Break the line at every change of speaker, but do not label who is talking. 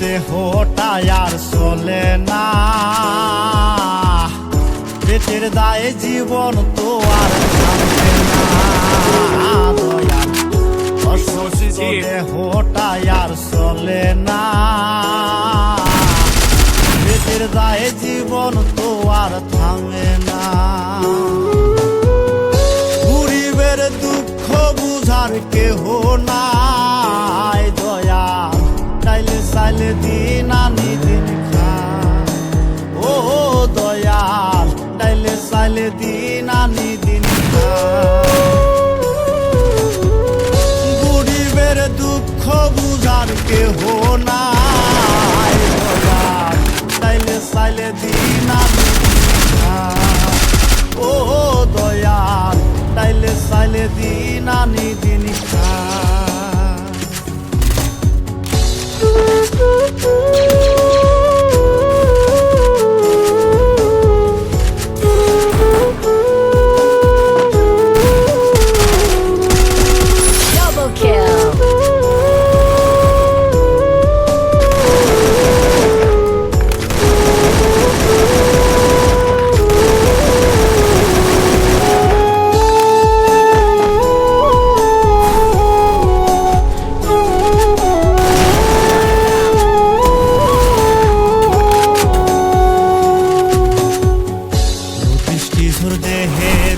দেহটাই আর চলে না। পেটের দায়ে জীবন তো আর থামবে না। দয়াল অসুস্থ দেহটাই আর চলে না। পেটের দায়ে জীবন তো আর থামে না। গরিবের দুঃখ বুঝার কেহ নাই। চাইলে দিন আনি দিন খায়। ও দয়াল চাইলে চাইলে দিন আনি দিন গরিবের দুঃখ বুঝার কেহ নাই। দয়াল চাইলে চাইলে দিন আনি ও দয়াল তাইলে চাইলে দিন আনি দিন বৃষ্টি ঝুর দেহের